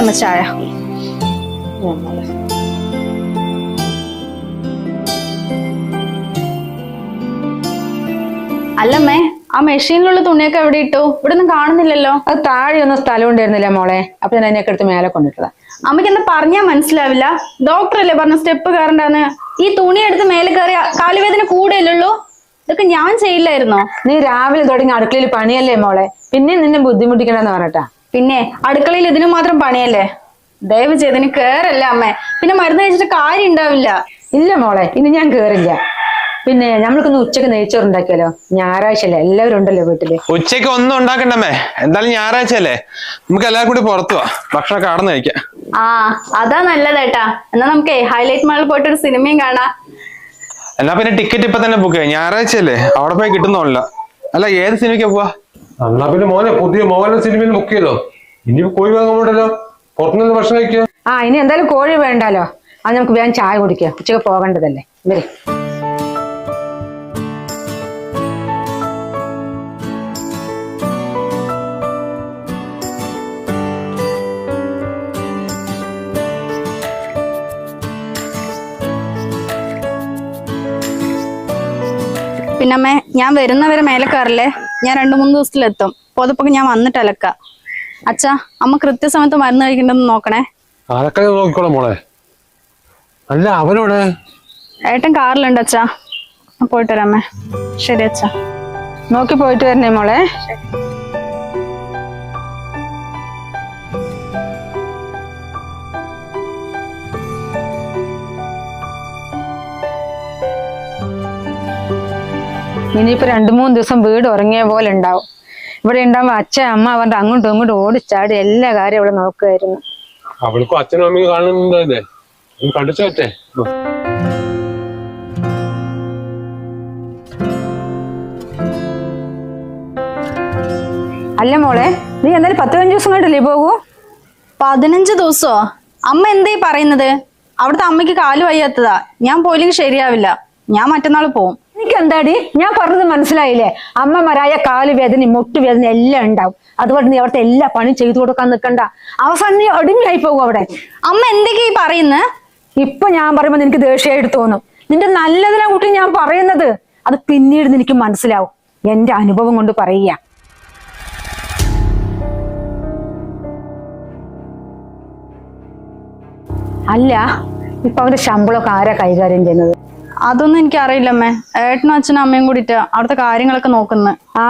അമ്മ ചായ. അല്ലമ്മേ ആ മെഷീനിലുള്ള തുണിയൊക്കെ എവിടെ ഇട്ടു? ഇവിടെ ഒന്നും കാണുന്നില്ലല്ലോ. അത് താഴെ ഒന്നും സ്ഥലം ഉണ്ടായിരുന്നില്ല മോളെ? അപ്പൊ ഞാൻ അതിനൊക്കെ എടുത്ത് മേലെ കൊണ്ടിട്ടതാ. അമ്മയ്ക്ക് എന്താ പറഞ്ഞാ മനസ്സിലാവില്ല? ഡോക്ടർ അല്ലേ പറഞ്ഞ സ്റ്റെപ്പ് കയറണ്ടെന്ന്? ഈ തുണി എടുത്ത് മേലെ കയറി കാലുവേദന കൂടെയല്ലുള്ളൂ ഇതൊക്കെ ഞാൻ ചെയ്യില്ലായിരുന്നോ? നീ രാവിലെ തുടങ്ങി അടുക്കളയിൽ പണിയല്ലേ മോളെ? പിന്നെ നിന്നെ ബുദ്ധിമുട്ടിക്കണമെന്ന് പറഞ്ഞട്ടാ. പിന്നെ അടുക്കളയിൽ ഇതിനു മാത്രം പണിയല്ലേ? ദയവ് ചെയ്തതിന് കേറല്ല അമ്മേ. പിന്നെ മരുന്ന് കഴിച്ചിട്ട് കാര്യം ഉണ്ടാവില്ല. ഇല്ല മോളെ ഇനി ഞാൻ കേറില്ല. പിന്നെ നമ്മൾക്കൊന്ന് ഉച്ചയ്ക്ക് നെയ്ച്ചോറ് ഉണ്ടാക്കിയാലോ? ഞായറാഴ്ച അല്ലേ? എല്ലാവരും ഉണ്ടല്ലോ വീട്ടിൽ. ഉച്ചയ്ക്ക് ഒന്നും ഉണ്ടാക്കണ്ടമ്മേ എന്തായാലും ഞായറാഴ്ച അല്ലേ? നമുക്ക് എല്ലാവരും കൂടി പുറത്തു പോവാ ഭക്ഷണം കടന്നു കഴിക്കാം. ആ അതാ നല്ലതേട്ടാ. എന്നാ നമുക്ക് ഹൈലൈറ്റ് മാളിൽ പോയിട്ട് ഒരു സിനിമയും കാണാം. എന്നാ പിന്നെ ടിക്കറ്റ് ഇപ്പൊ തന്നെ ബുക്ക് ചെയ്യാം. ഞായറാഴ്ച അല്ലേ? അവിടെ പോയി കിട്ടുന്നോ അല്ല ഏത് സിനിമയ്ക്കാ പോവാ? എന്നാ പിന്നെ മോനെ പുതിയ മോഹൻലാൽ സിനിമയിൽ ബുക്ക് ചെയ്തോ? ഇനി കോഴി വാങ്ങാൻ പോണ്ടല്ലോ. പുറത്തുനിന്ന് ഭക്ഷണം കഴിക്കുക ആ ഇനി എന്തായാലും കോഴി വേണ്ടാലോ? അത് നമുക്ക് വേഗം ചായ കുടിക്കാം. ഉച്ചയ്ക്ക് പോകേണ്ടതല്ലേ? വരെ. പിന്നമ്മേ ഞാൻ വരുന്നവരെ മേലെ കയറില്ലേ? ഞാൻ രണ്ടു മൂന്ന് ദിവസത്തിലെത്തും. പുതപ്പൊക്കെ ഞാൻ വന്നിട്ട് അലക്ക. അച്ഛാ അമ്മ കൃത്യസമയത്ത് മരുന്ന് കഴിക്കണ്ടെന്ന് നോക്കണേ. അതൊക്കെ നോക്കിക്കോളാം മോളെ? അല്ല അവനോട് ഏട്ടൻ കാറിലുണ്ട് അച്ഛാ. പോയിട്ട് വരാമേ ശരി അച്ഛാ. നോക്കി പോയിട്ട് വരണേ മോളെ. ഇനിയിപ്പോ രണ്ടു മൂന്ന് ദിവസം വീട് ഉറങ്ങിയ പോലെ ഉണ്ടാവും. ഇവിടെ ഉണ്ടാവുമ്പോ അച്ഛൻ അമ്മ അവരുടെ അങ്ങോട്ടും ഇങ്ങോട്ടും ഓടിച്ചാടി എല്ലാ കാര്യവും ഇവിടെ നോക്കുമായിരുന്നു അവൾക്കും അച്ഛനും അമ്മയും കാണുന്നുണ്ടല്ലേ കണ്ടിച്ചു അല്ല മോളെ നീ എന്തായാലും പത്ത് പതിനഞ്ച് ദിവസം കണ്ടല്ലേ പോകൂ? പതിനഞ്ച് ദിവസോ? അമ്മ എന്തേ പറയുന്നത്? അവിടുത്തെ അമ്മയ്ക്ക് കാലു വയ്യാത്തതാ. ഞാൻ പോയില്ലെങ്കിൽ ശരിയാവില്ല. ഞാൻ മറ്റന്നാൾ പോവും. എനിക്ക് എന്താടി ഞാൻ പറഞ്ഞത് മനസ്സിലായില്ലേ? അമ്മമാരായ കാലുവേദന മുട്ടുവേദന എല്ലാം ഉണ്ടാവും. അതുകൊണ്ട് നീ അവിടുത്തെ എല്ലാ പണിയും ചെയ്തു കൊടുക്കാൻ നിൽക്കണ്ട അവസാനം നീ ഒടുങ്ങിയായി പോകും അവിടെ. അമ്മ എന്തൊക്കെയാ ഈ പറയുന്നത് ഇപ്പൊ ഞാൻ പറയുമ്പോ നിനക്ക് ദേഷ്യമായിട്ട് തോന്നും. നിന്റെ നല്ലതിനെ കുട്ടി ഞാൻ പറയുന്നത്. അത് പിന്നീട് നിനക്ക് മനസ്സിലാവും. എന്റെ അനുഭവം കൊണ്ട് പറയുക. അല്ല ഇപ്പൊ അവന്റെ ശമ്പളമൊക്കെ ആരാ കൈകാര്യം ചെയ്യുന്നത്? അതൊന്നും എനിക്ക് അറിയില്ലമ്മേ ഏട്ടനും അച്ഛനും അമ്മയും കൂടിയിട്ട് അവിടുത്തെ കാര്യങ്ങളൊക്കെ നോക്കുന്നത് ആ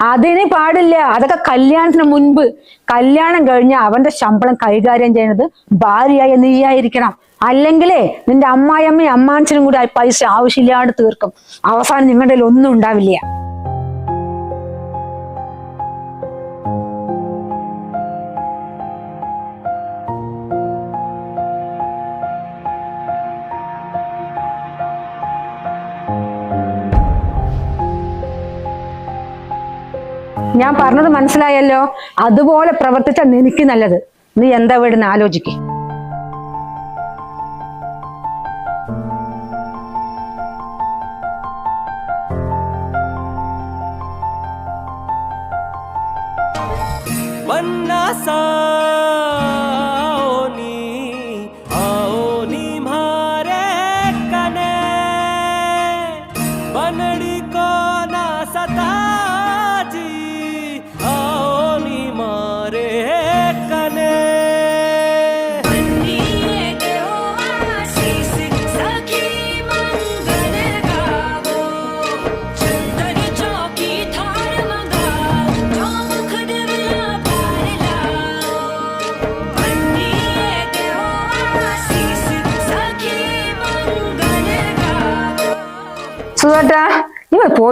അതിന് പാടില്ല. അതൊക്കെ കല്യാണത്തിന് മുൻപ്. കല്യാണം കഴിഞ്ഞ അവന്റെ ശമ്പളം കൈകാര്യം ചെയ്യുന്നത് ഭാര്യയായ നീയായിരിക്കണം. അല്ലെങ്കിലേ നിന്റെ അമ്മായി അമ്മായിയമ്മയും അമ്മാച്ചനും കൂടി പൈസ ആവശ്യമില്ലാണ്ട് തീർക്കും. അവസാനം നിങ്ങളുടെ ഒന്നും ഉണ്ടാവില്ല. ഞാൻ പറഞ്ഞത് മനസ്സിലായല്ലോ? അതുപോലെ പ്രവർത്തിച്ച നിനക്ക് നല്ലത്. നീ എന്താ വീടുന്ന് ആലോചിക്കേ.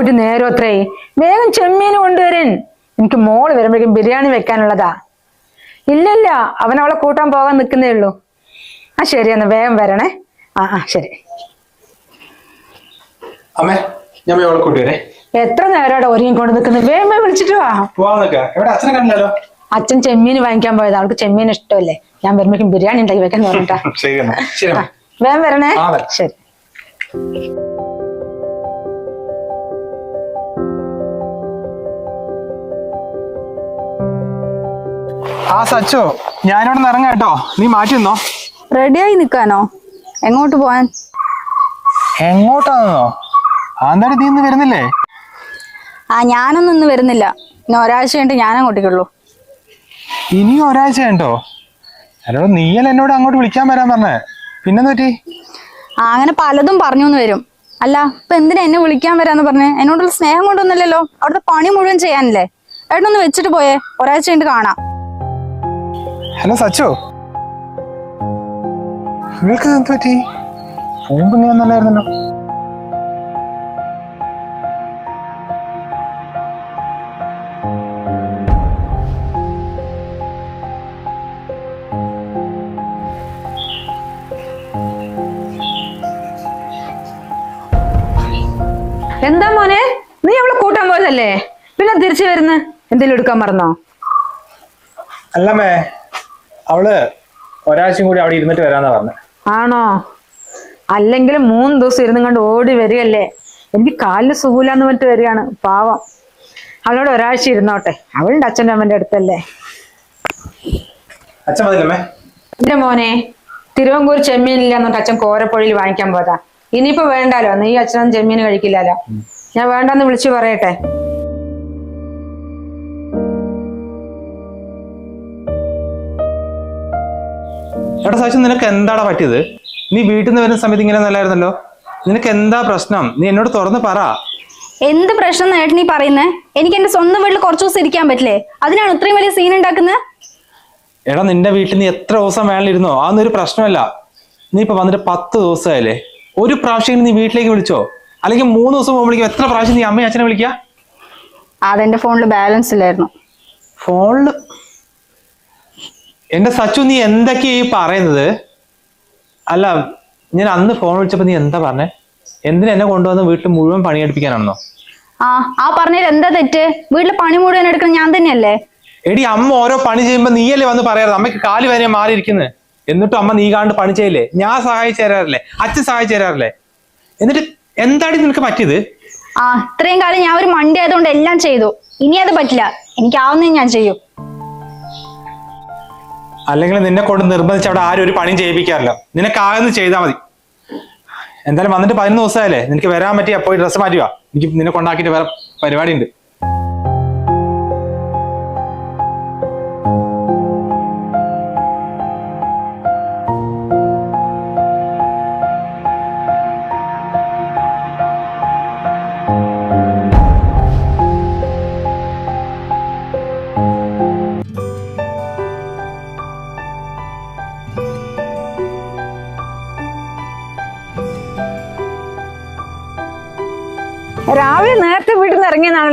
പോയിട്ട് നേരം അത്രേ. വേഗം ചെമ്മീൻ കൊണ്ടുവരൻ. എനിക്ക് മോൾ വരുമ്പോഴേക്കും ബിരിയാണി വെക്കാനുള്ളതാ. ഇല്ലല്ല അവൻ അവളെ കൂട്ടാൻ പോകാൻ നിൽക്കുന്നേ ഉള്ളൂ. ആ ശരി എന്നാ വേഗം വരണേ. ആ ആ ശരി. അമ്മേ ഞാൻ അവളെ എത്ര നേരമാണ് ഒരുങ്ങി കൊണ്ട് നിൽക്കുന്നത് വേഗം വിളിച്ചിട്ട് വാ. അച്ഛൻ ചെമ്മീൻ വാങ്ങിക്കാൻ പോയത്. അവൾക്ക് ചെമ്മീൻ ഇഷ്ടമല്ലേ? ഞാൻ വരുമ്പോഴേക്കും ബിരിയാണി ഉണ്ടാക്കി വെക്കാൻ പറഞ്ഞിട്ടാ. വേഗം വരണേ. ശരി. ആ സച്ചോ ഞാനിവിടെ ഇറങ്ങാം കേട്ടോ. നീ മാറ്റി നിന്നോ. റെഡിയായി നിക്കാനോ? എങ്ങോട്ട് പോവാൻ? എങ്ങോട്ടാണെന്നോ ആന്താടി നീ ഇന്ന് വരുന്നില്ലേ? ആ ഞാനൊന്നും ഇന്ന് വരുന്നില്ല. ഇനി ഒരാഴ്ച കഴിഞ്ഞിട്ട് ഞാൻ അങ്ങോട്ടേക്കുള്ളൂ ഇനി ഒരാഴ്ച ഉണ്ടോ അല്ലോ നീയല്ല എന്നോട് അങ്ങോട്ട് വിളിക്കാൻ വരാൻ പറഞ്ഞേ. പിന്നെന്ന് പറ്റി? ആ അങ്ങനെ പലതും പറഞ്ഞു എന്ന് വരും. അല്ല ഇപ്പൊ എന്തിനാ എന്നെ വിളിക്കാൻ വരാന്ന് പറഞ്ഞേ? എന്നോടുള്ള സ്നേഹം കൊണ്ടൊന്നല്ലല്ലോ അവിടുത്തെ പണി മുഴുവൻ ചെയ്യാനല്ലേ? ഏട്ടനൊന്ന് വെച്ചിട്ട് പോയേ? ഒരാഴ്ച കഴിഞ്ഞിട്ട് കാണാം. ഹലോ സച്ചു. നിങ്ങൾക്ക് എന്ത് പറ്റി? ഫോൺ ഞാൻ നല്ലായിരുന്നല്ലോ എന്താ മോനെ? നീ അവളെ കൂട്ടാൻ പോയതല്ലേ? പിന്നെ തിരിച്ചു വരുന്ന? എന്തെങ്കിലും എടുക്കാൻ മറന്നോ? അല്ലമ്മേ അവൾ ഒരാഴ്ചയും കൂടി അവിടെ ഇരുന്നിട്ട് വരാന്നാ പറഞ്ഞു. ആണോ? അല്ലെങ്കിൽ മൂന്ന് ദിവസം ഇരുന്നും കണ്ട് ഓടി വരികയല്ലേ? എനിക്ക് കാലിന് സുഖൂലെന്ന് പറഞ്ഞിട്ട് വരികയാണ്. പാവം. അവളോട് ഒരാഴ്ച ഇരുന്നോട്ടെ. അവളുടെ അച്ഛന്റെ അമ്മന്റെ അടുത്തല്ലേ? അച്ഛൻ എന്റെ മോനെ തിരുവങ്കൂർ ചെമ്മീനില്ല എന്നിട്ട് അച്ഛൻ കോരപ്പുഴയിൽ വാങ്ങിക്കാൻ പോതാ ഇനിയിപ്പോ വേണ്ടാലോ? നീ അച്ഛനൊന്നും ചെമ്മീൻ കഴിക്കില്ലല്ലോ. ഞാൻ വേണ്ടെന്ന് വിളിച്ചു പറയട്ടെ. എടാ സാക്ഷി നിനക്ക് എന്താടാ പറ്റിയത്? നീ വീട്ടിൽ നിന്ന് വരുന്ന സമയത്ത് ഇങ്ങനെ നല്ലായിരുന്നല്ലോ? നിനക്ക് എന്താ പ്രശ്നം? നീ എന്നോട് തുറന്ന് പറ. എന്ത് പ്രശ്നം നീ പറയുന്നത് പറയുന്നേ? എനിക്ക് എന്റെ സ്വന്തം വീട്ടിൽ കുറച്ചു ദിവസം ഇരിക്കാൻ പറ്റില്ലേ? അതിനാണ് ഇത്രയും വലിയ സീൻ ഉണ്ടാക്കുന്നത്? എടാ നിന്റെ വീട്ടിൽ നീ എത്ര ദിവസം വേണമിരുന്നോ അതൊന്നും ഒരു പ്രശ്നമല്ല. നീ ഇപ്പൊ വന്നിട്ട് പത്ത് ദിവസമായില്ലേ? ഒരു പ്രാവശ്യം നീ വീട്ടിലേക്ക് വിളിച്ചോ? അല്ലെങ്കിൽ മൂന്ന് ദിവസം മുമ്പ് വിളിക്കും എത്ര പ്രാവശ്യം നീ അമ്മയും അച്ഛനെ വിളിക്കുക അതെന്റെ ഫോണിൽ ബാലൻസ് ഇല്ലായിരുന്നു. ഫോണിൽ എന്റെ സച്ചു നീ എന്തൊക്കെയാ ഈ പറയുന്നത്? അല്ല ഞാൻ അന്ന് ഫോൺ വിളിച്ചപ്പോ നീ എന്താ പറഞ്ഞേ? എന്തിനാ എന്നെ കൊണ്ടുവന്ന് വീട്ടിൽ മുഴുവൻ പണിയെടുപ്പിക്കാനാണെന്നോ? ആ ആ പറഞ്ഞതിൽ എന്താ തെറ്റ്? വീട്ടിലെ പണി മുഴുവൻ എടുക്കണം ഞാൻ തന്നെയല്ലേ? എടി അമ്മ ഓരോ പണി ചെയ്യുമ്പോ നീയല്ലേ വന്ന് പറയാറ്? അമ്മയ്ക്ക് കാൽ വരെ മാറിയിരിക്കുന്നത് എന്നിട്ടും അമ്മ നീ കാണ്ട് പണി ചെയ്യില്ലേ? ഞാൻ സഹായിച്ചു തരാറില്ലേ? അച്ഛൻ സഹായിച്ചു തരാറില്ലേ? എന്നിട്ട് എന്താടി നിനക്ക് പറ്റിയത്? ആ ഇത്രയും കാലം ഞാൻ ഒരു മണ്ടി ആയതുകൊണ്ട് എല്ലാം ചെയ്തു. ഇനി അത് പറ്റില്ല. എനിക്കാവുന്നേ ഞാൻ ചെയ്യും. അല്ലെങ്കിൽ നിന്നെ കൊണ്ട് നിർബന്ധിച്ച് അവിടെ ആരും ഒരു പണിയും ചെയ്യിപ്പിക്കാറില്ല. നിനക്കാകുന്ന ചെയ്താൽ മതി. എന്തായാലും വന്നിട്ട് പതിനൊന്ന് ദിവസമായല്ലേ? നിനക്ക് വരാൻ പറ്റിയ പോയി ഡ്രസ്സ് മാറ്റുക എനിക്ക് നിന്നെ കൊണ്ടാക്കിയിട്ട് വേറെ പരിപാടി ഉണ്ട്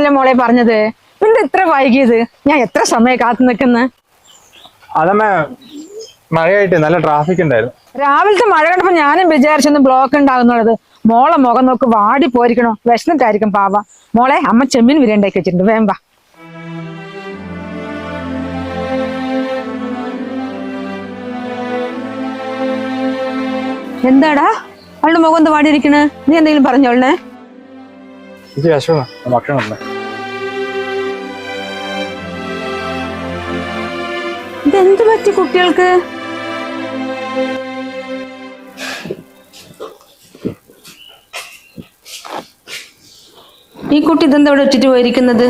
നിന്ന് മോളെ പറഞ്ഞത്? എന്താ ഇത്ര വൈകിയത്? ഞാൻ എത്ര സമയം കാത്തു നിൽക്കുന്നു? അതമ്മേ മഴയായിട്ട് നല്ല ട്രാഫിക് ഉണ്ടായിരുന്നു. രാവിലത്തെ മഴ കണ്ടപ്പോ ഞാനും വിചാരിച്ചൊന്ന് ബ്ലോക്ക് ഉണ്ടാകുന്നുള്ളത്. മോളെ മുഖം നോക്ക് വാടി പോയിരിക്കണോ. വിശന്നിട്ടായിരിക്കും പാവ. മോളെ അമ്മ ചെമ്മീൻ വിരണ്ടാക്കി വെച്ചിട്ടുണ്ട്. വേമ്പ എന്താടാ? അവളുടെ മുഖം എന്താ വാടിയിരിക്കണേ? നീ എന്തെങ്കിലും പറഞ്ഞോളണേ? ഭക്ഷണം ഇതെന്ത് പറ്റി കുട്ടികൾക്ക്? ഈ കുട്ടി ഇതെന്താ ഇവിടെ ഇട്ടിട്ട് പോയിരിക്കുന്നത്?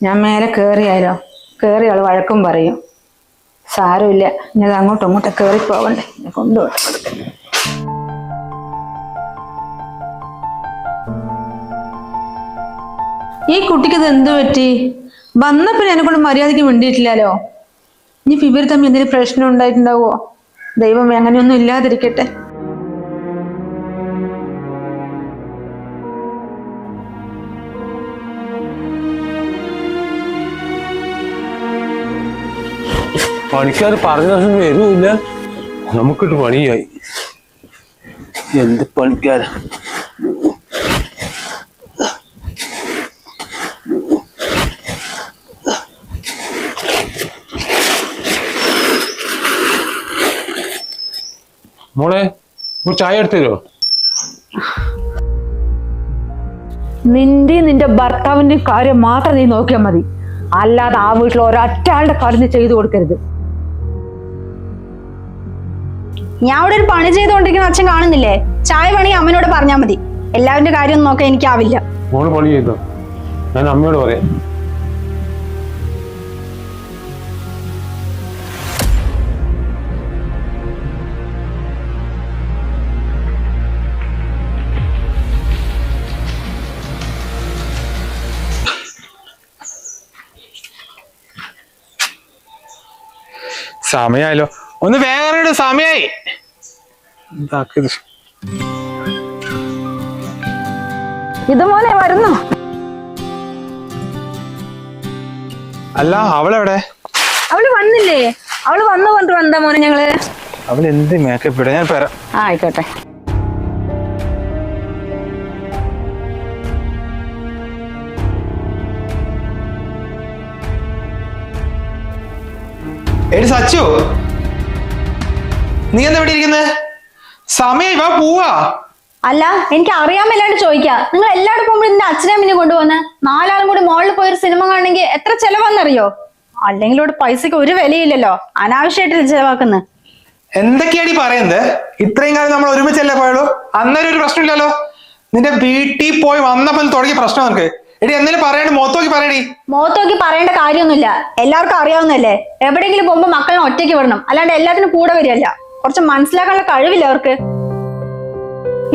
ഞാൻ മേലെ കേറിയാലോ? കേറി അവൾ വഴക്കും പറയും. സാരമില്ല. ഞാൻ അങ്ങോട്ടും ഇങ്ങോട്ടും കേറി പോകണ്ടേ എന്നെ കൊണ്ടുപോട്ടെ. ഈ കുട്ടിക്ക് ഇത് എന്ത് പറ്റി? വന്നപ്പോൾ എന്നെ കൊണ്ട് മര്യാദയ്ക്ക് വേണ്ടിയിട്ടില്ലല്ലോ ഇനി ഇവർ തമ്മിൽ എന്തെങ്കിലും പ്രശ്നം ഉണ്ടായിട്ടുണ്ടാവോ? ദൈവം അങ്ങനെയൊന്നും ഇല്ലാതിരിക്കട്ടെ. പണിക്കാർ പറഞ്ഞ ദിവസം വരുമില്ല നമുക്കിട്ട് പണിയായി. എന്ത് പണിക്കാരാ? മോളെ ഒരു ചായ എടുത്തു തരുമോ നിന്റെ നിന്റെ ഭർത്താവിന്റെ കാര്യം മാത്രം നീ നോക്കിയാൽ മതി. അല്ലാതെ ആ വീട്ടിൽ ഒരൊറ്റാളുടെ കാര്യം നീ ചെയ്തു കൊടുക്കരുത്. ഞാൻ അവിടെ ഒരു പണി ചെയ്തുകൊണ്ടിരിക്കുന്ന അച്ഛൻ കാണുന്നില്ലേ? ചായ പണി അമ്മനോട് പറഞ്ഞാൽ മതി. എല്ലാവരുടെ കാര്യം നോക്കാൻ എനിക്കാവില്ല. മോൾ പണി ചെയ്തോ? ഞാൻ അമ്മയോട് പറയാം. സമയായല്ലോ. ഒന്ന് വേറെ സമയായി. ഇതാക്കിയത്. ഇത് മോനെ വരുന്നു. അല്ല അവളെവിടെ? അവൾ വന്നില്ലേ? അവൾ വന്നു കൊണ്ട് വന്ന മോനെ ഞങ്ങൾ? അവൾ എന്ത് മേക്കപ്പ് ഇടാ? ഞാൻ പറയാം ആ ആയിക്കോട്ടെ. എടി സച്ചു. നീ എന്താ ഇവിടെ ഇരിക്കുന്നത് സമയം ഇവ പോവാ. അല്ല എനിക്ക് അറിയാൻ ചോദിക്കാ ചോദിക്കാം. നിങ്ങൾ എല്ലാവരും പോകുമ്പോൾ നിന്റെ അച്ഛനെ അമ്മനെ കൊണ്ടുപോകുന്ന നാലാളും കൂടി മോളിൽ പോയി ഒരു സിനിമ കാണണമെങ്കിൽ എത്ര ചെലവാന്നറിയോ അല്ലെങ്കിൽ ഇവിടെ പൈസക്ക് ഒരു വിലയില്ലല്ലോ. അനാവശ്യമായിട്ട് ചെലവാക്കുന്നത് എന്തൊക്കെയാടി പറയുന്നത് ഇത്രയും കാലം നമ്മൾ ഒരുമിച്ചല്ലേ പോയുള്ളൂ? അന്നേരം ഒരു പ്രശ്നമില്ലല്ലോ. നിന്റെ വീട്ടിൽ പോയി വന്നപ്പോൾ തുടങ്ങിയ പ്രശ്നം നിനക്ക്. എടി പറയണേ മോത്തോക്കി പറയടി. മോത്തോക്കി പറയേണ്ട കാര്യമൊന്നുമില്ല. എല്ലാവർക്കും അറിയാവുന്നല്ലേ എവിടെയെങ്കിലും പോകുമ്പോ മക്കളെ ഒറ്റയ്ക്ക് വിടണം. അല്ലാണ്ട് എല്ലാത്തിനും കൂടെ വരികയല്ല. കുറച്ച് മനസ്സിലാക്കാനുള്ള കഴിവില്ല അവർക്ക്?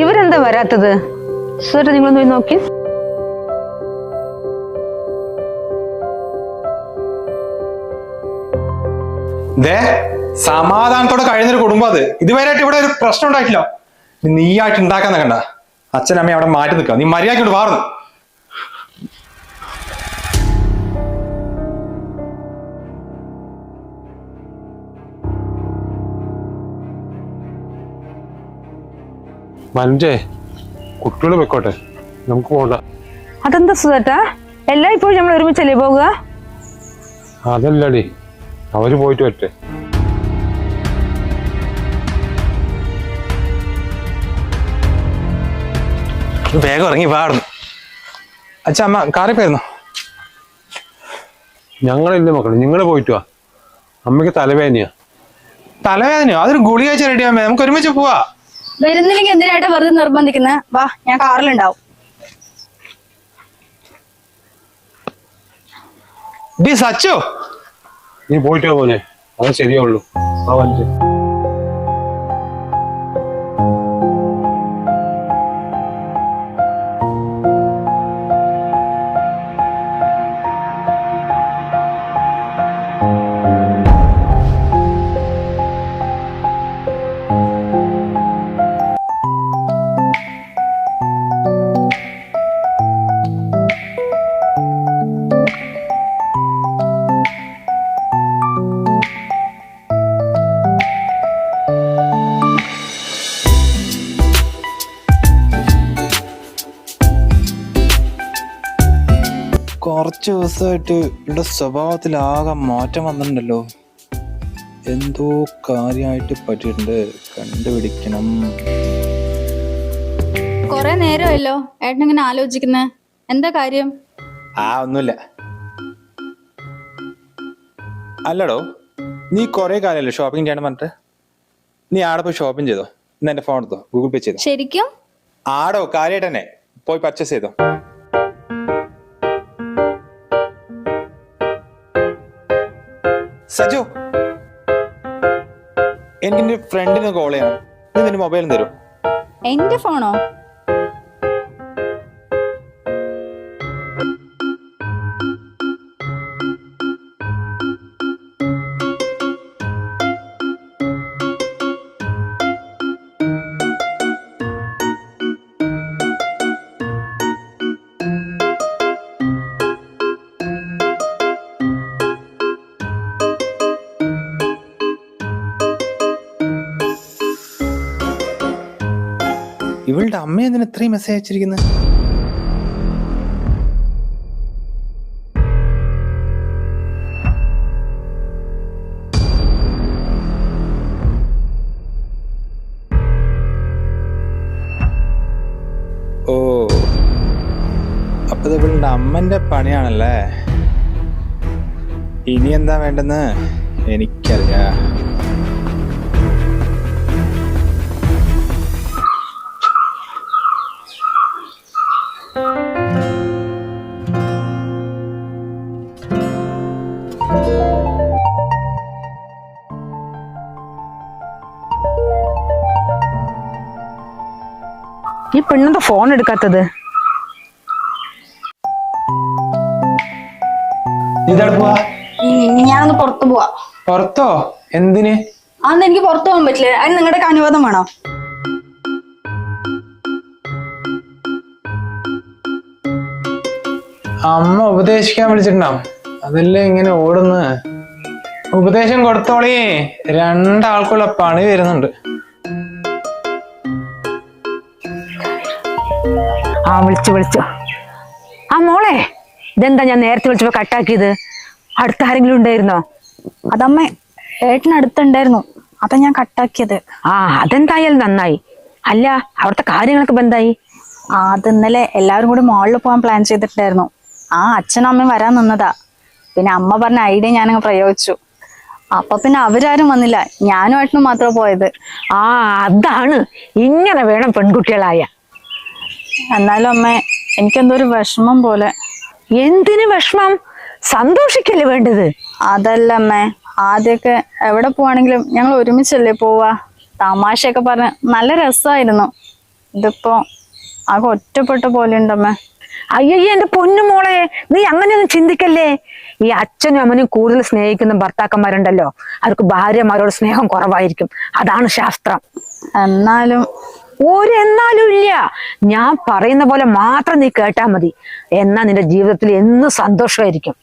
ഇവരെന്താ വരാത്തത്? സുര നിങ്ങളൊന്ന് പോയി നോക്കി. ദേ സമാധാനത്തോടെ കഴിഞ്ഞൊരു കുടുംബം അത്. ഇതുവരെയായിട്ട് ഇവിടെ ഒരു പ്രശ്നം ഉണ്ടായിട്ടില്ല. നീയായിട്ട് ഉണ്ടാക്കാൻ നിൽക്കണ്ട അച്ഛനമ്മ അവിടെ മാറ്റി നിൽക്കുക. നീ മര്യാദ മാറുന്നു മനജേ കുട്ടികൾ വെക്കോട്ടെ നമുക്ക് പോകണ്ട അതെന്താ സുഖട്ടാ എല്ലാം ഇപ്പോഴും നമ്മൾ ഒരുമിച്ചല്ലേ പോവുക? അതല്ലടി. അവർ പോയിട്ട് വരട്ടെ. വേഗം ഇറങ്ങി പാടുന്നു അച്ഛ അമ്മ കാറിൽ പോയിരുന്നു? ഞങ്ങളില്ല മക്കളെ. നിങ്ങൾ പോയിട്ട് വാ. അമ്മയ്ക്ക് തലവേദനയാ. തലവേദനയോ? അതൊരു ഗുളിക വെച്ച് റെഡിയാമേ നമുക്ക് ഒരുമിച്ച് പോവാ. വരുന്നില്ലെങ്കിൽ എന്തിനായിട്ട് വെറുതെ നിർബന്ധിക്കുന്നത് വാ ഞാൻ കാറിലുണ്ടാവും. സച്ചു? നീ പോയിട്ട് പോലെ അത് ശരിയുള്ളൂ ദിവസമായിട്ട് ഇവിടെ സ്വഭാവത്തിലാകെ മാറ്റം വന്നിട്ടുണ്ടല്ലോ. എന്തോ കാര്യമായിട്ട് പറ്റിയിട്ടുണ്ട്. കണ്ടുപിടിക്കണം. കൊറേ നേരമല്ലോ ഏട്ടൻ ഇങ്ങനെ ആലോചിക്കുന്നത് എന്താ കാര്യം? ആ ഒന്നുമില്ല. അല്ലടോ നീ കൊറേ കാലമല്ലേ ഷോപ്പിംഗ് ചെയ്യണം പറഞ്ഞിട്ട്? നീ ആടെ പോയി ഷോപ്പിംഗ് ചെയ്തോ? ഇന്ന് എന്റെ ഫോൺ എടുത്തോ? ഗൂഗിൾ പേ ചെയ്തോ? ശരിക്കും? ആടോ കാര്യമായിട്ട് തന്നെ. പോയി പർച്ചേസ് ചെയ്തോ? സജു എനിക്ക് ഫ്രണ്ടിന് കോൾ ചെയ്യണം. നീ നിന്റെ മൊബൈലും തരും. എന്റെ ഫോണോ ഇത്രയും മെസ്സേജ് അയച്ചിരിക്കുന്നത് ഓ അപ്പൊ ഇവളുടെ അമ്മന്റെ പണിയാണല്ലേ? ഇനി എന്താ വേണ്ടെന്ന് എനിക്കറിയാം. പെണ്ണെന്താ ഫോൺ എടുക്കാത്തത്. ഞാനൊന്ന് പുറത്തു പോവാ. പുറത്തോ? എന്തിന്? അന്ന് എനിക്ക് പുറത്തു പോകാൻ പറ്റില്ല. അതിന് നിങ്ങളുടെ അനുവാദം വേണോ? അമ്മ ഉപദേശിക്കാൻ വിളിച്ചിട്ടുണ്ടാവും അതല്ലേ ഇങ്ങനെ ഓടുന്നു ഉപദേശം കൊടുത്തോളേ. രണ്ടാൾക്കുള്ള പണി വരുന്നുണ്ട്. ആ വിളിച്ചു വിളിച്ചു. ആ മോളെ ഇതെന്താ ഞാൻ നേരത്തെ വിളിച്ചപ്പോ കട്ടാക്കിയത്? അടുത്ത ആരെങ്കിലും ഉണ്ടായിരുന്നോ? അതമ്മ ഏട്ടനടുത്തുണ്ടായിരുന്നു. അതാ ഞാൻ കട്ടാക്കിയത്. ആ അതെന്തായാലും നന്നായി. അല്ല അവിടുത്തെ കാര്യങ്ങളൊക്കെ ബന്ധായി ആ അത് ഇന്നലെ എല്ലാവരും കൂടി മോളിൽ പോകാൻ പ്ലാൻ ചെയ്തിട്ടുണ്ടായിരുന്നു. ആ അച്ഛനും അമ്മയും വരാൻ നിന്നതാ. പിന്നെ അമ്മ പറഞ്ഞ ഐഡിയ ഞാനങ്ങ് പ്രയോഗിച്ചു. അപ്പൊ പിന്നെ അവരാരും വന്നില്ല. ഞാനും ഏട്ടനും മാത്രമേ പോയത്. ആ അതാണ്. ഇങ്ങനെ വേണം പെൺകുട്ടികളായ. എന്നാലും അമ്മ എനിക്കെന്തോ ഒരു വിഷമം പോലെ. എന്തിന് വിഷമം? സന്തോഷിക്കല്ലേ വേണ്ടത്? അതല്ല അമ്മേ ആദ്യമൊക്കെ എവിടെ പോവാണെങ്കിലും ഞങ്ങൾ ഒരുമിച്ചല്ലേ പോവാ. തമാശയൊക്കെ പറഞ്ഞ് നല്ല രസമായിരുന്നു. ഇതിപ്പോ ആകെ ഒറ്റപ്പെട്ട പോലെ ഉണ്ടമ്മേ അയ്യയ്യ എന്റെ പൊന്നുമോളെ നീ അങ്ങനെയൊന്നും ചിന്തിക്കല്ലേ? ഈ അച്ഛനും അമ്മനും കൂടുതൽ സ്നേഹിക്കുന്ന ഭർത്താക്കന്മാരുണ്ടല്ലോ. അവർക്ക് ഭാര്യമാരോട് സ്നേഹം കുറവായിരിക്കും. അതാണ് ശാസ്ത്രം. എന്നാലും ഒരു എന്നാലും ഇല്ല ഞാൻ പറയുന്ന പോലെ മാത്രം നീ കേട്ടാ മതി. എന്നാ നിന്റെ ജീവിതത്തിൽ എന്നും സന്തോഷമായിരിക്കും.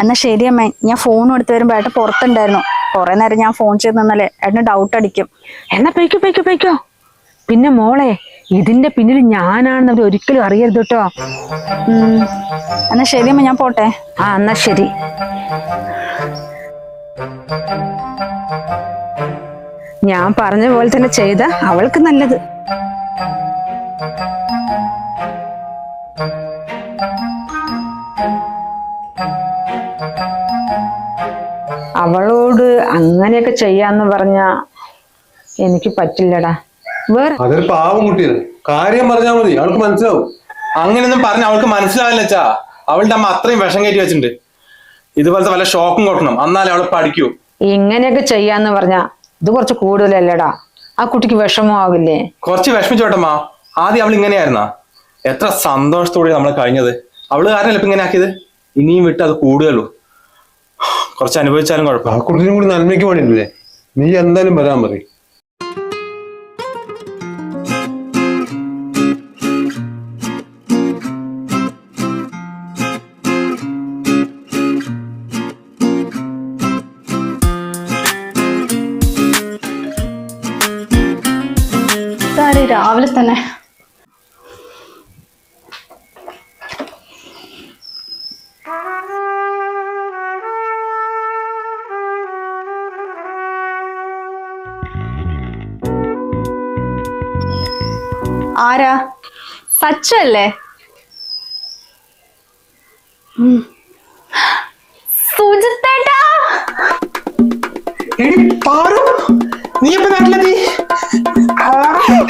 എന്നാ ശരി അമ്മേ. ഞാൻ ഫോൺ എടുത്ത് വരുമ്പോ ഏട്ടൻ പുറത്തുണ്ടായിരുന്നു. കുറെ നേരം ഞാൻ ഫോൺ ചെയ്ത് നിന്നല്ലേ ഏട്ടന് ഡൗട്ട് അടിക്കും. എന്നാ പൈക്കോ പൈക്കോ പൈക്കോ പിന്നെ മോളെ ഇതിന്റെ പിന്നിൽ ഞാനാണെന്ന് അവർ ഒരിക്കലും അറിയരുത് കേട്ടോ. എന്നാ ശരി അമ്മ ഞാൻ പോട്ടെ. ആ എന്നാ ശരി. ഞാൻ പറഞ്ഞ പോലെ തന്നെ ചെയ്ത അവൾക്ക് നല്ലത്. അവളോട് അങ്ങനെയൊക്കെ ചെയ്യാന്ന് പറഞ്ഞ എനിക്ക് പറ്റില്ലടാ. വേറെ അതൊരു പാവം കുട്ടിയാണ് കാര്യം പറഞ്ഞാൽ മതി. അവൾക്ക് മനസ്സിലാവും. അങ്ങനെയൊന്നും പറഞ്ഞ അവൾക്ക് മനസ്സിലാവില്ല ചാ അവളുടെ അമ്മ അത്രയും വിഷം കയറ്റി വെച്ചിട്ടുണ്ട്. ഇതുപോലത്തെ വല്ല ഷോക്കും കൊടുക്കണം. എന്നാലേ അവൾ പഠിക്കൂ. ഇങ്ങനെയൊക്കെ ചെയ്യാന്ന് പറഞ്ഞ ഇത് കുറച്ച് കൂടുതലല്ലടാ. ആ കുട്ടിക്ക് വിഷമമാവില്ലേ കുറച്ച് വിഷമിച്ചോട്ടമ്മ. ആദ്യം അവൾ ഇങ്ങനെയായിരുന്നാ. എത്ര സന്തോഷത്തോടെ നമ്മൾ കഴിഞ്ഞത്. അവൾ കാരണല്ലേ ഇപ്പൊ ഇങ്ങനെ ആക്കിയത്? ഇനിയും വിട്ട് അത് കൂടുകയുള്ളൂ. കുറച്ച് അനുഭവിച്ചാലും ആ കുഴപ്പമില്ല കുട്ടിനും കൂടി നന്മയ്ക്ക് വേണ്ടിയില്ലേ നീ എന്തായാലും വരാൻ മതി രാവിലെ തന്നെ. ആരാ? സച്ചല്ലേ. സുജിത്തേട്ടാ! നീ എപ്പോ നാട്ടിലെത്തി?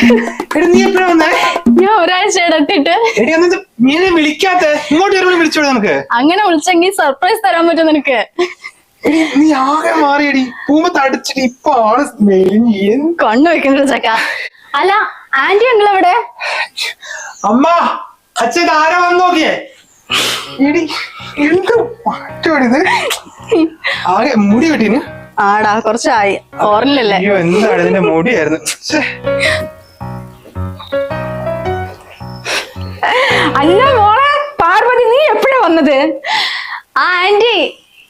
നീ എപ്പോഴാ വന്നേ? ഞാൻ ഒരാഴ്ച എത്തിയിട്ട് എടി നീ വിളിക്കാത്ത. ഇങ്ങോട്ട് വരുമ്പോൾ വിളിച്ചോളൂ നമുക്ക്. അങ്ങനെ വിളിച്ചെങ്കിൽ സർപ്രൈസ് തരാൻ പറ്റും നിനക്ക്. നീ ആകെ മാറിയടി. പൂമ തടിച്ചിട്ട് ഇപ്പൊ ആണ് കണ്ണു വെക്കണ്ട ചക്ക. അല്ല ആന്റി അങ്കിൾ എവിടെ അമ്മ അച്ഛൻ ആരാ വന്നു നോക്കിയേ? എടി എന്ത് മാറ്റമാണിത് ആകെ മുടി വെട്ടീന്. ആടാ കുറച്ചായി. ഓർമ്മയില്ലല്ലേ അയ്യോ എന്താണ് ഇതിന്റെ മുടിയായിരുന്നു? അല്ല മോളെ പാർവതി നീ എപ്പോഴാ വന്നത്? ആ ആന്റി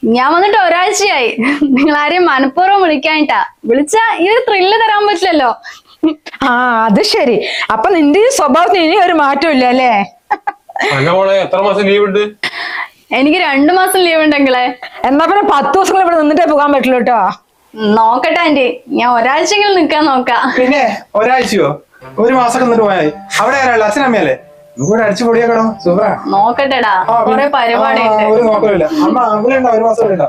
ഞാൻ വന്നിട്ട് ഒരാഴ്ചയായി. നിങ്ങൾ ആരെയും മനഃപൂർവം വിളിക്കാനിട്ടാ. വിളിച്ചാ ഈ ഒരു ത്രില്ല് തരാൻ പറ്റില്ലല്ലോ. ആ അത് ശരി. അപ്പൊ നിന്റെ ഈ സ്വഭാവത്തിന് ഇനി ഒരു മാറ്റം ഇല്ല അല്ലേ എത്ര മാസം ലീവ് ഉണ്ട്? എനിക്ക് രണ്ടു മാസം ലീവ് ഉണ്ടെങ്കിലേ എന്നാ പിന്നെ പത്ത് ദിവസങ്ങൾ ഇവിടെ നിന്നിട്ടേ പോകാൻ പറ്റുള്ളൂ കേട്ടോ. നോക്കട്ടെ ആന്റി. ഞാൻ ഒരാഴ്ചയെങ്കിലും നിക്കാൻ നോക്കാം. പിന്നെ ഒരാഴ്ചയോ? ഒരു മാസം നിന്നിട്ട് പോയാൽ അവിടെ ആരാളെ അച്ഛനമ്മയല്ലേ നമുക്ക് അടിച്ചു പൊടിയാക്കണോ? സൂപ്പറാ. നോക്കട്ടെടാ കൊറേ പരിപാടി ഒരു നോക്കലില്ല അമ്മ ഒരു മാസം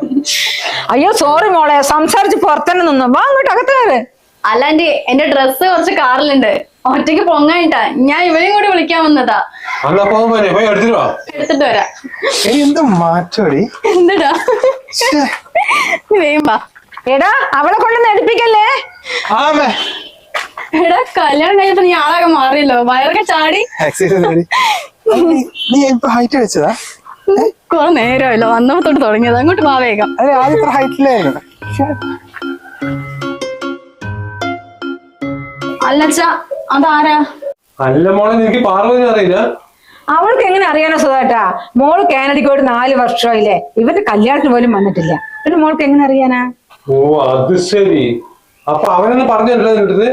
അയ്യോ സോറി മോളെ സംസാരിച്ച് പുറത്തന്നെ നിന്നു. വാ അങ്ങോട്ട് അകത്ത് കയറ്. അല്ലാണ്ട് എന്റെ ഡ്രസ്സ് കുറച്ച് കാറിലുണ്ട്. ഒറ്റയ്ക്ക് പൊങ്ങായിട്ടാ ഞാൻ ഇവരെയും കൂടി വിളിക്കാൻ വന്നതാ. എടുത്തിട്ട് എടുത്തിട്ട് വരാം. ഏയ്, എന്ത് മാറ്റോടി? എന്താടാ? എടാ അവളെ കൊണ്ട് നടിപ്പിക്കല്ലേ ആമേ. എടാ കല്യാണം കഴിഞ്ഞപ്പോ നീ ആളാകെ മാറിയല്ലോ. വയറൊക്കെ ചാടി. എക്സൈസ് നീ ഇപ്പൊ ഹൈറ്റ് വെച്ചതാ? കുറെ നേരമല്ലോ വന്നപ്പോട്ട് തുടങ്ങിയത്. അങ്ങോട്ട് വാ വേഗം. അതെ ആദ്യം ഇത്ര ഹൈറ്റിലായിരുന്നു അല്ലച്ച അതാരാ? അല്ല മോളെ നിനക്ക് പാർവതി അറിയില്ല? അവൾക്ക് എങ്ങനെ അറിയാനോ സുധാട്ടാ? മോൾ കാനഡയ്ക്ക് പോയിട്ട് നാല് വർഷമായില്ലേ. ഇവന്റെ കല്യാണത്തിന് പോലും വന്നിട്ടില്ല. പിന്നെ മോൾക്ക് എങ്ങനെ അറിയാനാ? ഓ അത് ശരി. അപ്പൊ അവനൊന്നും പറഞ്ഞല്ലോ നിന്റെ അടുത്ത്?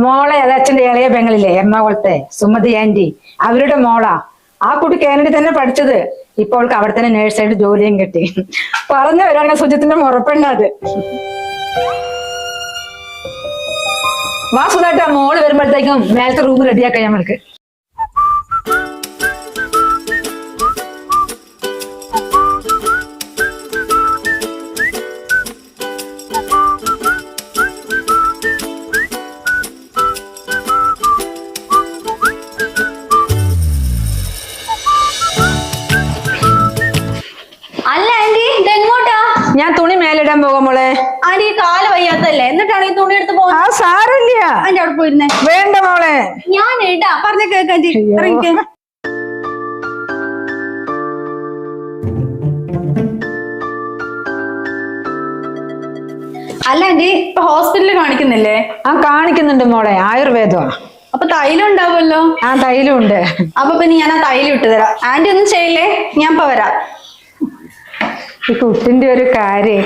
മോളെ അത് അച്ഛന്റെ ഇളയ പെങ്ങളില്ലേ എറണാകുളത്തെ സുമതി ആന്റി അവരുടെ മോളാ. ആ കുട്ടി കാനഡി തന്നെ പഠിച്ചത്. ഇപ്പോൾ അവൾക്ക് അവിടെ തന്നെ നേഴ്സായിട്ട് ജോലിയും കിട്ടി. പറഞ്ഞു വരാണ് സുജിത്തിന്റെ മുറപ്പെണ്ണത് വാ സുധാട്ടാ മോൾ വരുമ്പോഴത്തേക്കും മേലത്തെ റൂം റെഡിയാക്കാം ഞമ്മൾക്ക്. പോകാം മോളെ? ആന്റി കാൽ വയ്യാത്തല്ലേ എന്നിട്ടാണ് ഈ തുണി എടുത്ത് ആ പോകുന്നത് സാരമില്ല. ആന്റി അവിടെ പോയിരുന്നേ. വേണ്ട മോളെ. ഞാൻ ഇടാ. പറഞ്ഞ കേക്ക് ആന്റി അല്ല ആന്റി ഇപ്പൊ ഹോസ്പിറ്റലിൽ കാണിക്കുന്നില്ലേ? ആ കാണിക്കുന്നുണ്ട് മോളെ. ആയുർവേദമാ അപ്പൊ തൈലം ഉണ്ടാവുമല്ലോ? ആ തൈലം ഉണ്ട്. അപ്പൊ പിന്നെ ഞാൻ ആ തൈലം ഇട്ട് തരാം. ആന്റി ഒന്നും ചെയ്യില്ലേ? ഞാൻ ഇപ്പൊ വരാം. ഈ കുട്ടിന്റെ ഒരു കാര്യം.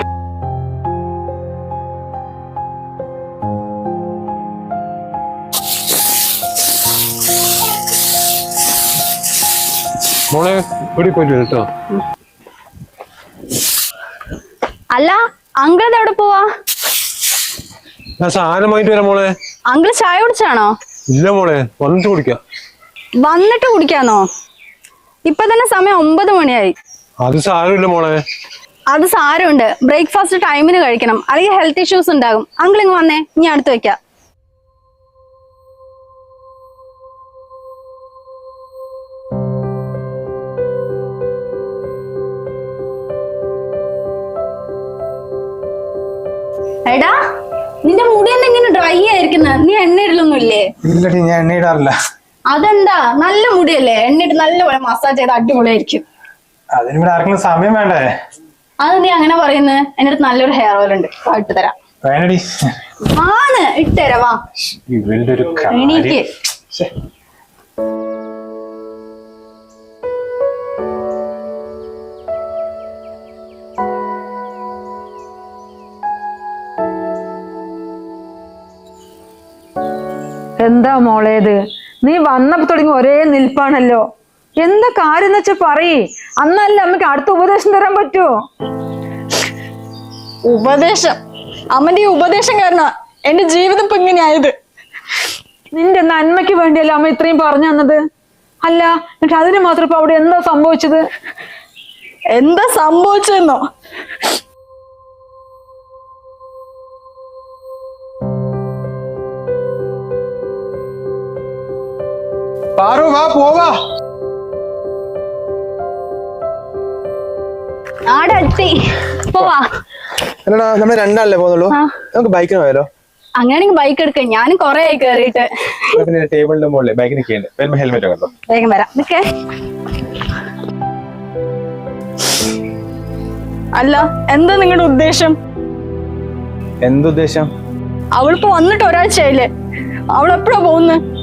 ഇവിടെ പോയിട്ട് വരൂ കേട്ടോ. അല്ല അങ്കിൾ എവിടെ പോവാ? ഞാൻ സാധനം വാങ്ങിട്ട് വരാം മോളെ. അങ്കിൾ ചായ കുടിച്ചാണോ? ഇല്ല മോളെ വന്നിട്ട് കുടിക്കാം. വന്നിട്ട് കുടിക്കാന്നോ? ഇപ്പൊ തന്നെ സമയം ഒമ്പത് മണിയായി. അത് സാരമില്ല മോളെ. അത് സാരമുണ്ട് ബ്രേക്ക്ഫാസ്റ്റ് ടൈമിന് കഴിക്കണം. അല്ലെങ്കിൽ ഹെൽത്ത് ഇഷ്യൂസ് ഉണ്ടാകും. അങ്കിൾ ഇങ്ങ് വന്നേ ഞാൻ അടുത്ത് വെക്കാം. എടാ നിന്റെ മുടി എന്താ ഇങ്ങനെ ഡ്രൈ ആയിരിക്കുന്നത് നീ എണ്ണ ഇടലൊന്നും ഇല്ലേ ഇല്ലടി ഞാൻ എണ്ണ ഇടാറില്ല. അതെന്താ? നല്ല മുടിയല്ലേ? എണ്ണിട്ട് നല്ലപോലെ മസാജ് ചെയ്ത് അടിപൊളിയായിരിക്കും. അതിന് ഇവിടെ ആർക്കും സമയം വേണ്ടേ? അത് നീ അങ്ങനെ പറയുന്നത് എന്റെ അടുത്ത് നല്ലൊരു ഹെയർ ഓയിൽ ഉണ്ട്. ഇട്ട് തരാം. വേണടി. ആണ്. ഇട്ടുതരാ വാ. ഇവളുടെ ഒരു എണീക്ക്. എന്താ മോളേത് നീ വന്നപ്പോ തുടങ്ങി ഒരേ നിൽപ്പാണല്ലോ. എന്താ കാര്യം എന്ന് വെച്ചാ പറയ്. അന്നല്ല അമ്മയ്ക്ക് അടുത്ത ഉപദേശം തരാൻ പറ്റുമോ ഉപദേശം. അമ്മന്റെ ഈ ഉപദേശം കാരണം എന്റെ ജീവിതം ഇപ്പൊ ഇങ്ങനെയായത്. നിന്റെ നന്മയ്ക്ക് വേണ്ടിയല്ല അമ്മ ഇത്രയും പറഞ്ഞു തന്നത്? അല്ല എന്നിട്ട് അതിന് മാത്രം ഇപ്പൊ അവിടെ എന്താ സംഭവിച്ചത്? എന്താ സംഭവിച്ചെന്നോ പാറു വാ പോവാ. ആടെ പോവാ. അല്ലടാ നമ്മൾ രണ്ടാളല്ലേ പോകുന്നുള്ളൂ? നമുക്ക് ബൈക്കിന് പോയാലോ? അങ്ങനെയാണെങ്കിൽ ബൈക്ക് എടുക്ക. ഞാനും കൊറേ ആയി കേറിയിട്ട്. പിന്നെ ടേബിളിന്റെ മുകളിൽ ബൈക്കിന് ഹെൽമെറ്റ് കണ്ടോ? വേഗം വരാം. നിക്കേ. അല്ല എന്താ നിങ്ങളുടെ ഉദ്ദേശം? എന്തുദ്ദേശം? അവളിപ്പോ വന്നിട്ട് ഒരാഴ്ചയായില്ലേ? അവൾ എപ്പോഴാ പോകുന്നത്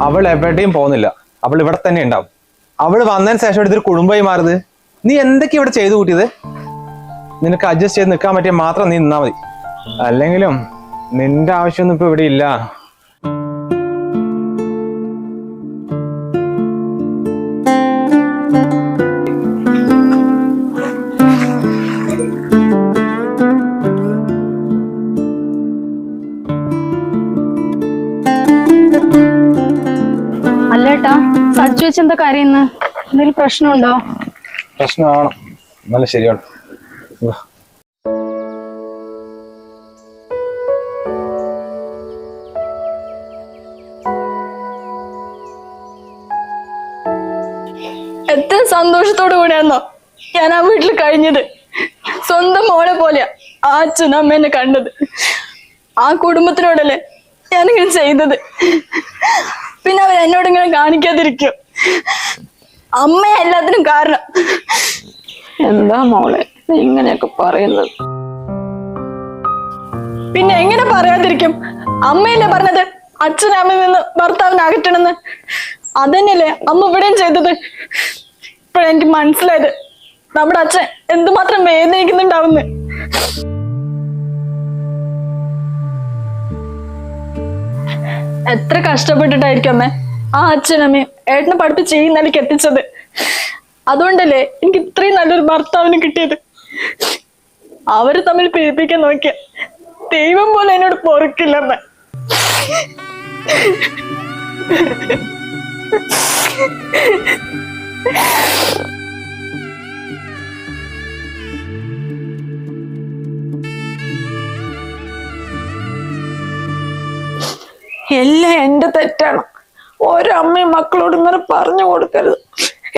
അവൾ എവിടെയും പോകുന്നില്ല. അവൾ ഇവിടെ തന്നെ ഉണ്ടാവും. അവൾ വന്നതിന് ശേഷം എടുത്തൊരു കുടുംബമായി മാറുന്നത് നീ എന്തൊക്കെ ഇവിടെ ചെയ്തു കൂട്ടിയത്? നിനക്ക് അഡ്ജസ്റ്റ് ചെയ്ത് നിൽക്കാൻ പറ്റിയ മാത്രം നീ നിന്നാ മതി. അല്ലെങ്കിലും നിന്റെ ആവശ്യമൊന്നും ഇപ്പൊ ഇവിടെ ഇല്ല. എന്താ കാര്യം എന്തെങ്കിലും പ്രശ്നമുണ്ടോ? പ്രശ്നമാണ്. നല്ല ശരിയാണ്. എത്ര സന്തോഷത്തോടു കൂടിയാന്നോ? ഞാൻ ആ വീട്ടിൽ കഴിഞ്ഞത്. സ്വന്തം മോളെ പോലെയാ ആ അച്ഛനും അമ്മേനെ കണ്ടത്. ആ കുടുംബത്തിനോടല്ലേ ഞാനിങ്ങനെ ചെയ്തത്. പിന്നെ അവരെന്നോടിങ്ങനെ എന്നോട് ഇങ്ങനെ കാണിക്കാതിരിക്കും. അമ്മയാ എല്ലാത്തിനും കാരണം. എന്താ മോളെ നീ ഇങ്ങനെയൊക്കെ പറയുന്നത്? പിന്നെ എങ്ങനെ പറയാതിരിക്കും? അമ്മയല്ലേ പറഞ്ഞത്? അച്ഛനും അമ്മയിൽ നിന്ന് ഭർത്താവിനെ അകറ്റണമെന്ന്. അതന്നെയല്ലേ അമ്മ ഇവിടെയും ചെയ്തത്? ഇപ്പോഴെനിക്ക് മനസ്സിലായത്. നമ്മുടെ അച്ഛൻ എന്തുമാത്രം വേദനിക്കുന്നുണ്ടാവുന്നു എത്ര കഷ്ടപ്പെട്ടിട്ടായിരിക്കും അമ്മേ? ആ അച്ഛനമ്മയും ഏട്ടനെ പഠിപ്പിച്ച് ഈ നിലയ്ക്ക് എത്തിച്ചത്. അതുകൊണ്ടല്ലേ എനിക്ക് ഇത്രയും നല്ലൊരു ഭർത്താവിന് കിട്ടിയത്. അവർ തമ്മിൽ പിരിപ്പിക്കാൻ നോക്കിയ ദൈവം പോലെ എന്നോട് പൊറുക്കില്ലെന്ന്. എല്ലാം എന്റെ തെറ്റാണ്. ഓരോ അമ്മയും മക്കളോട് ഇങ്ങനെ പറഞ്ഞു കൊടുക്കരുത്.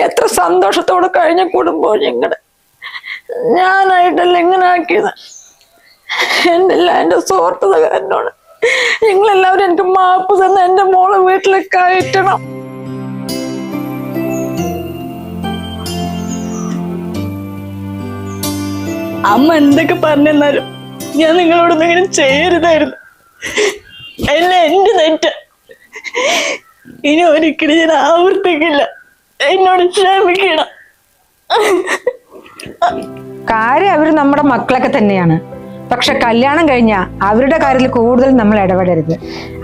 എത്ര സന്തോഷത്തോടെ കഴിഞ്ഞ കുടുംബം ഞങ്ങളുടെ ഞാനായിട്ടല്ല ഇങ്ങനെ ആക്കിയത്? എന്റെ എല്ലാം എന്റെ സുഹൃത്തുക്കൾ എന്നോട്. നിങ്ങളെല്ലാവരും എനിക്ക് മാപ്പ് തന്ന് എന്റെ മോളെ വീട്ടിലേക്ക് കയറ്റണം അമ്മ എന്തൊക്കെ പറഞ്ഞെന്നാലും ഞാൻ നിങ്ങളോടൊന്നും ഇങ്ങനെ ചെയ്യരുതായിരുന്നു. എല്ലാം എന്റെ തെറ്റ. ഇനി ഒരിക്കലും ഞാൻ ആവർത്തിക്കില്ല. എന്നോട് ക്ഷമിക്കണം. കാര്യം അവർ നമ്മുടെ മക്കളൊക്കെ തന്നെയാണ്. പക്ഷെ കല്യാണം കഴിഞ്ഞാൽ അവരുടെ കാര്യത്തിൽ കൂടുതൽ നമ്മൾ ഇടപെടരുത്.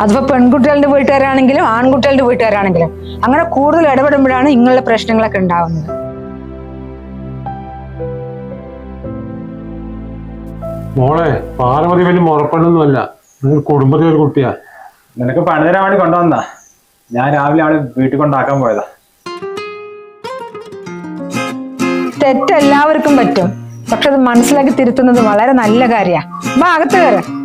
അതിപ്പോ പെൺകുട്ടികളുടെ വീട്ടുകാരാണെങ്കിലും ആൺകുട്ടികളുടെ വീട്ടുകാരാണെങ്കിലും അങ്ങനെ കൂടുതൽ ഇടപെടുമ്പോഴാണ് ഇങ്ങനെയുള്ള പ്രശ്നങ്ങളൊക്കെ ഉണ്ടാവുന്നത്. മോളെ പാർവതി വലിയ മുറപ്പെണ്ണൊന്നുമല്ല കുടുംബത്തിൽ ഒരു കുട്ടിയാ. നിനക്ക് പണിതരാൻ വേണ്ടി കൊണ്ടുവന്നാ ഞാൻ രാവിലെ അവളെ വീട്ടിൽ കൊണ്ടാക്കാൻ പോയതാ. തെറ്റ് എല്ലാവർക്കും പറ്റും. പക്ഷെ അത് മനസ്സിലാക്കി തിരുത്തുന്നത് വളരെ നല്ല കാര്യമാണ് അകത്ത് കയറാം.